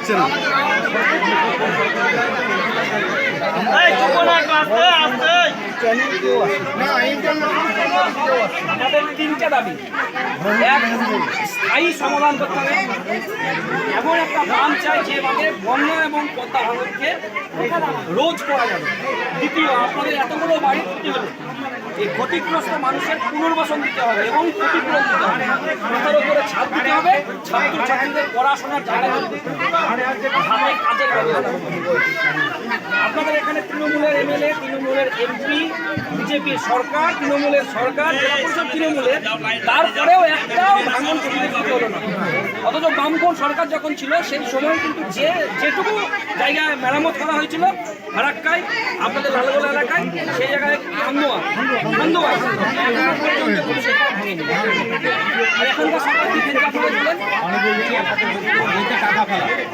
দিচ্ছে না আমাদের তিনটে দাবি। এক স্থায়ী সমাধান করতে হবে। এমন একটা চাই যে বাঁধে বন্যা এবং পদ্মা রোজ করা যাবে। দ্বিতীয় আপনাদের এতগুলো বাড়ি ক্ষতি হলো এই ক্ষতিগ্রস্ত মানুষের পুনর্বাসন দিতে হবে এবং ক্ষতিপূরণ দিতে হবে হবে ছাত্র ছাত্রীদের পড়াশোনার জায়গা। আপনাদের এখানে তৃণমূলের এমএলএ, তৃণমূলের এমপি বিজেপির সরকার, তৃণমূলের সরকার জেলা তৃণমূলের, তারপরেও একটাও ভাঙন অথচ বামফ্রন্ট সরকার যখন ছিল, সেই সময় কিন্তু যে যেটুকু জায়গায় মেরামত করা হয়েছিল ফারাক্কায় আপনাদের লালগোলা এলাকায়, সেই জায়গায় খান্দোয়া খান্দোয়া। আর এখনকার সরকার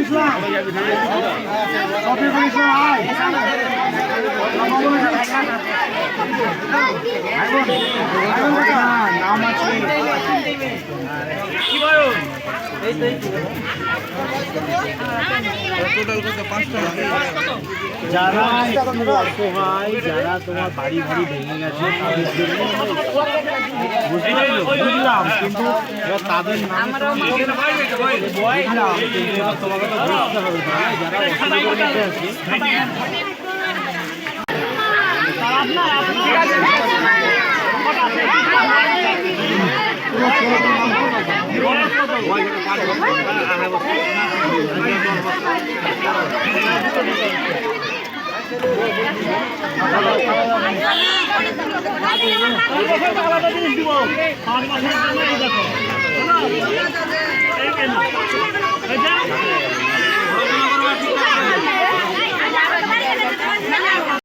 ইসলাম শফিকুল ইসলাম আয় নাম আছে যারা একটু অসহায় যারা তোমার বাড়ি বাড়ি ভেঙে গেছে তাদের বুঝলাম কিন্তু তাদের নাম আছে আলাদা জিনিস দিব